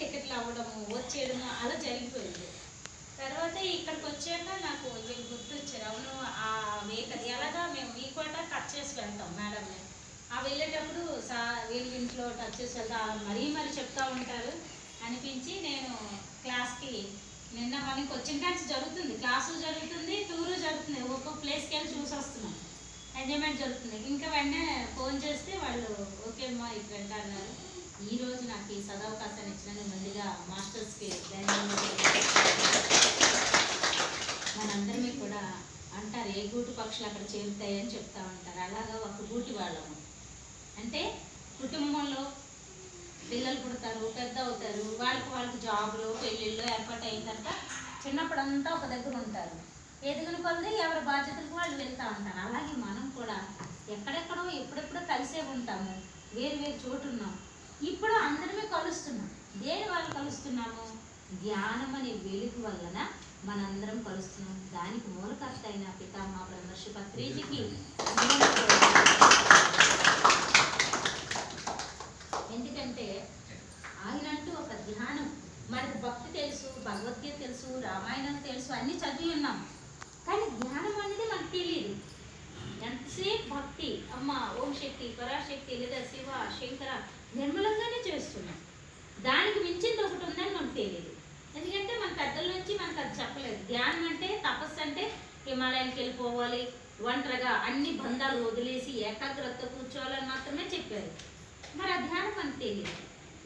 టికెట్లు అవ్వడము వచ్చేయడము అలా జరిగిపోయింది. తర్వాత ఇక్కడికి వచ్చాక నాకు వీళ్ళు గుర్తొచ్చారు అవును ఆ వెహికల్ ఎలాగా మేము ఈ కోట కట్ చేసి వెళ్తాం మేడంని ఆ వెళ్ళేటప్పుడు సా వీళ్ళ ఇంట్లో టచ్ చేసి వెళ్తా మరీ మరీ చెప్తూ ఉంటారు. అనిపించి నేను క్లాస్కి నిన్న మనకి వచ్చిన కాంచి జరుగుతుంది. క్లాసు జరుగుతుంది టూరు జరుగుతుంది. ఒక్కొక్క ప్లేస్కి వెళ్ళి చూసి వస్తున్నాం. ఎంజాయ్మెంట్ జరుగుతుంది. ఇంకా వెంటనే ఫోన్ చేస్తే వాళ్ళు ఓకే అమ్మా ఇక్కడ అన్నారు. ఈ రోజు నాకు ఈ సదవకాశాన్ని ఇచ్చినందుకు ముందుగా మాస్టర్స్కి ధన్యవాదాలు మనందరినీ కూడా అంటారు ఏ గూటి పక్షులు అక్కడ చేరుతాయి అని చెప్తా ఉంటారు. అలాగా ఒక గూటి వాళ్ళము. అంటే కుటుంబంలో పిల్లలు పుడతారు పెద్ద అవుతారు వాళ్ళకి వాళ్ళకి జాబులు పెళ్ళిళ్ళు ఏర్పాటు అయిన తర్వాత చిన్నప్పుడంతా ఒక దగ్గర ఉంటారు. ఎదుగుని కొలది ఎవరి బాధ్యతలకు వాళ్ళు వెళ్తూ ఉంటారు. అలాగే మనం కూడా ఎక్కడెక్కడో ఎప్పుడెప్పుడో కలిసే ఉంటాము. వేరు వేరు చోటు ఉన్నాం ఇప్పుడు అందరమే కలుస్తున్నాం. దేని వాళ్ళు కలుస్తున్నాము? ధ్యానం అనే వెలుగు వలన మనందరం కలుస్తున్నాం. దానికి మూలకర్త అయిన పితామా బ్రహ్మర్షి పత్రిజీకి ఎందుకంటే ఆయనంటూ ఒక ధ్యానం. మనకు భక్తి తెలుసు భగవద్గీత తెలుసు రామాయణం తెలుసు అన్నీ చదివి ఉన్నాం. కానీ ధ్యానం అనేది మనకు తెలియదు ఎంతసేపు భక్తి అమ్మ ఓం శక్తి పరాశక్తి లేదా శివ శంకర నిర్మల చేస్తున్నాం దానికి మించింది ఒకటి ఉందని మనకు తెలియదు. ఎందుకంటే మన పెద్దల నుంచి మనకు అది చెప్పలేదు. ధ్యానం అంటే తపస్సు అంటే హిమాలయానికి వెళ్ళిపోవాలి ఒంటరిగా అన్ని బంధాలు వదిలేసి ఏకాగ్రత కూర్చోవాలని మాత్రమే చెప్పారు. మరి ఆ ధ్యానం మనకు తెలియదు.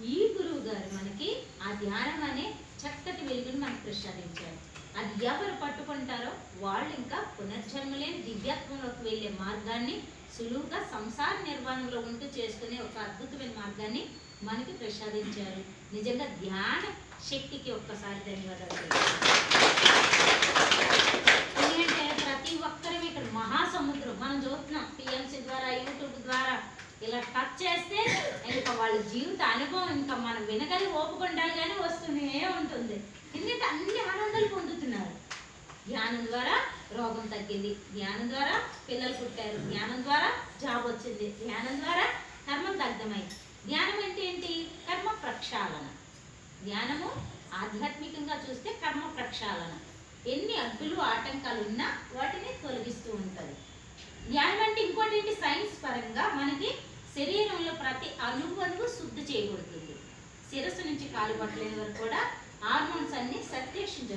ఈ గురువు గారు మనకి ఆ ధ్యానం అనే చక్కటి వెలుగుని మనకు ప్రసాదించారు. అది ఎవరు పట్టుకుంటారో వాళ్ళు ఇంకా పునర్జన్మలేని దివ్యత్వంలోకి వెళ్ళే మార్గాన్ని సులువుగా సంసార నిర్వహణలో ఉంటూ చేసుకునే ఒక అద్భుతమైన మార్గాన్ని మనకి ప్రసాదించారు. నిజంగా ధ్యానం శక్తికి ఒక్కసారి ధన్యవాదాలు ఎందుకంటే ప్రతి ఒక్కరం ఇక్కడ మహాసముద్రం మనం చూస్తున్నాం పిఎంసీ ద్వారా యూట్యూబ్ ద్వారా ఇలా టచ్ చేస్తే ఇంకా వాళ్ళ జీవిత అనుభవం ఇంకా మనం వినగలి ఓపుకుంటారు కానీ వస్తూనే ఉంటుంది. ఎందుకంటే అన్ని ఆనందాలు పొందుతున్నారు. ధ్యానం ద్వారా రోగం తగ్గింది ధ్యానం ద్వారా పిల్లలు పుట్టారు ధ్యానం ద్వారా జాబ్ వచ్చింది ధ్యానం ద్వారా కర్మం దగ్ధమైంది. ధ్యానం అంటే ఏంటి? కర్మ ప్రక్షాళన. ధ్యానము ఆధ్యాత్మికంగా చూస్తే కర్మ ప్రక్షాళన. ఎన్ని అడ్డులు ఆటంకాలు ఉన్నా వాటిని తొలగిస్తూ ఉంటుంది. ధ్యానం అంటే ఇంకోటి ఏంటి? సైన్స్ పరంగా మనకి శరీరంలో ప్రతి అణువణువు శుద్ధి చేయబడుతుంది. శిరస్సు నుంచి కాలు పట్టలేని వరకు కూడా హార్మోన్స్ అన్ని సర్క్యులేషన్